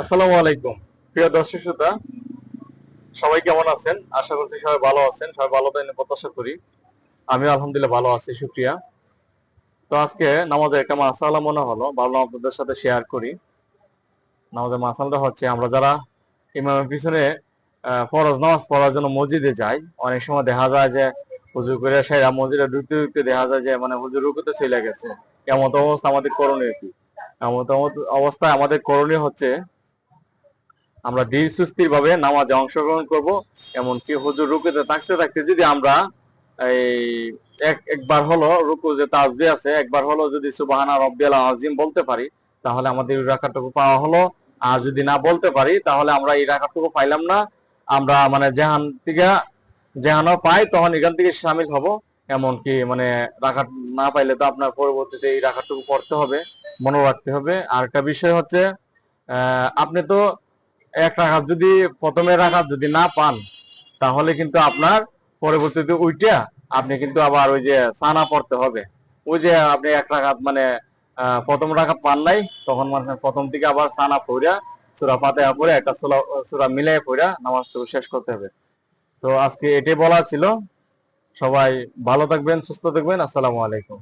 আসসালামু আলাইকুম। প্রিয় দর্শক শ্রোতা, সবাই কেমন আছেন? আশা করছি সবাই ভালো আছেন। সবাই ভালো প্রত্যাশা করি। আমি আলহামদুলিল্লাহ ভালো আছি তো আজকে নামাজের একটা মাসালা মনে হলো, ভাবলাম আপনাদের সাথে শেয়ার করি। নামাজের হচ্ছে, আমরা যারা ইমামের পিছনে ফরজ নামাজ পড়ার জন্য মসজিদে যাই, অনেক সময় দেখা যায় যে হুজুর করে সেরা মসজিদে ঢুকতে ঢুকতে দেখা যায় যে মানে হুজুর রুকুতে চলে গেছে। এমন অবস্থা আমাদের করণীয় কি? এমন অবস্থায় আমাদের করণীয় হচ্ছে আমরা ধীর সুস্থির ভাবে নামাজে অংশগ্রহণ করব, এমনকি হুজুর রুকুতে থাকতে থাকতে যদি আমরা এই এক, একবার হলো রুকু যে তাজবি আছে, একবার হলো যদি সুবাহানা রব্বিয়াল আজিম বলতে পারি, তাহলে আমাদের এই রাখাটুকু পাওয়া হলো। আর যদি না বলতে পারি, তাহলে আমরা এই রাখাটুকু পাইলাম না। আমরা মানে যেহান থেকে যেহানও পাই তখন এখান থেকে সামিল হব। এমনকি মানে রাখাট না পাইলে তো আপনার পরবর্তীতে এই রাখাটুকু পড়তে হবে, মনে রাখতে হবে। আর একটা বিষয় হচ্ছে আপনি তো এক রাখাত যদি প্রথমে রাখাত যদি না পান, তাহলে কিন্তু আপনার পরবর্তীতে উইটা আপনি কিন্তু আবার ওই যে সানা পড়তে হবে। ওই যে আপনি এক রাখাত মানে প্রথম রাখাত পান নাই, তখন মানে প্রথম থেকে আবার সানা পড়া সুরা ফাতেহা পড়ে একটা সুরা সুরা মিলাই পড়া নামাজটুকু শেষ করতে হবে। তো আজকে এটাই বলা ছিল। সবাই ভালো থাকবেন, সুস্থ থাকবেন। আসসালামু আলাইকুম।